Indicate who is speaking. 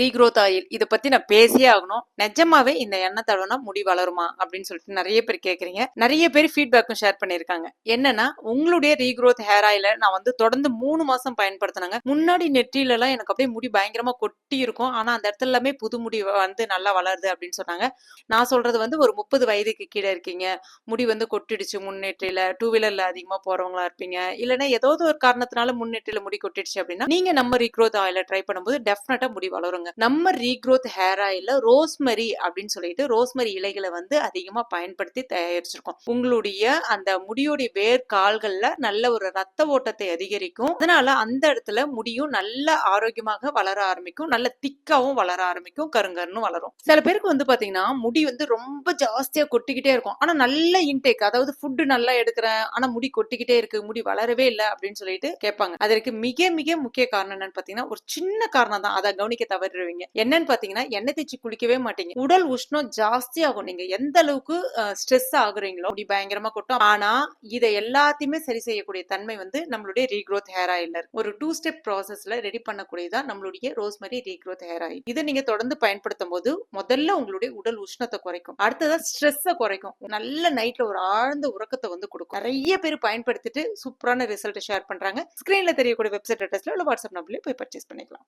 Speaker 1: Regrowth oil இதை பத்தி நான் பேசியே ஆகணும். நிஜமாவே இந்த எண்ணெய் தடவைனா முடி வளருமா அப்படின்னு சொல்லிட்டு நிறைய பேர் கேக்குறீங்க. நிறைய பேர் ஃபீட்பேக்கும் ஷேர் பண்ணியிருக்காங்க. என்னன்னா உங்களுடைய ரீக்ரோத் ஹேர் ஆயில நான் வந்து தொடர்ந்து மூணு மாசம் பயன்படுத்தினாங்க. முன்னாடி நெற்றியில எல்லாம் எனக்கு அப்படியே முடி பயங்கரமா கொட்டி இருக்கும் ஆனா அந்த இடத்துல எல்லாமே புது முடி வந்து நல்லா வளருது அப்படின்னு சொன்னாங்க. நான் சொல்றது வந்து ஒரு முப்பது வயதுக்கு கீழே இருக்கீங்க. முடி வந்து கொட்டிடுச்சு முன்னேற்றில டூ வீலர்ல அதிகமா போறவங்களா இருப்பீங்க. இல்லைன்னா ஏதாவது ஒரு காரணத்தினால முன்னேற்றில முடி கொட்டிடுச்சு அப்படின்னா நீங்க நம்ம ரீக்ரோத் ஆயில ட்ரை பண்ணும்போது டெஃபினட்டா முடி வளருங்க. நம்ம ரீக்ரோத் ஹேர் ஆயில ரோஸ்மரி அப்படின்னு சொல்லிட்டு ரோஸ்மரி இலைகளை வந்து அதிகமா பயன்படுத்தி தயாரிச்சிருக்கோம். உங்களுடைய அந்த முடியோடைய வேர் கால்கள்ல நல்ல ஒரு ரத்த ஓட்டத்தை அதிகரிக்கும். அதனால அந்த இடத்துல முடியும் நல்ல ஆரோக்கியமாக வளர ஆரம்பிக்கும். நல்ல திக்காவும் வளர ஆரம்பிக்கும். கருங்கருன்னு வளரும். சில பேருக்கு வந்து பாத்தீங்கன்னா முடி வந்து ரொம்ப ஜாஸ்தியா கொட்டிக்கிட்டே இருக்கும். ஆனா நல்ல இன்டேக் அதாவது ஃபுட்டு நல்லா எடுக்கிறேன் ஆனா முடி கொட்டிக்கிட்டே இருக்கு முடி வளரவே இல்லை அப்படின்னு சொல்லிட்டு கேட்பாங்க. அதற்கு மிக மிக முக்கிய காரணம் என்னன்னு பாத்தீங்கன்னா ஒரு சின்ன காரணம் தான் அதை கவனிக்க தவறு தவறுவீங்க என்னன்னு பாத்தீங்கன்னா எண்ணெய் தேய்ச்சி குளிக்கவே மாட்டீங்க. உடல் உஷ்ணம் ஜாஸ்தி ஆகும். நீங்க எந்த அளவுக்கு ஸ்ட்ரெஸ் ஆகுறீங்களோ அப்படி பயங்கரமா கொட்டும். ஆனா இதை எல்லாத்தையுமே சரி செய்யக்கூடிய தன்மை வந்து நம்மளுடைய ரீக்ரோத் ஹேர் ஆயில் ஒரு டூ ஸ்டெப் ப்ராசஸ்ல ரெடி பண்ணக்கூடியதான் நம்மளுடைய ரோஸ்மரி ரீக்ரோத் ஹேர் ஆயில் இதை நீங்க தொடர்ந்து பயன்படுத்தும் போது முதல்ல உங்களுடைய உடல் உஷ்ணத்தை குறைக்கும். அடுத்ததா ஸ்ட்ரெஸ்ஸை குறைக்கும். நல்ல நைட்ல ஒரு ஆழ்ந்த உறக்கத்தை வந்து கொடுக்கும். நிறைய பேர் பயன்படுத்திட்டு சூப்பரான ரிசல்ட் ஷேர் பண்றாங்க. ஸ்கிரீன்ல தெரியக்கூடிய வெப்சைட் அட்ரஸ்ல உள்ள வாட்ஸ்அப் நம்பர்லயே போய் பர்ச்சேஸ் பண்ணிக்கலாம்.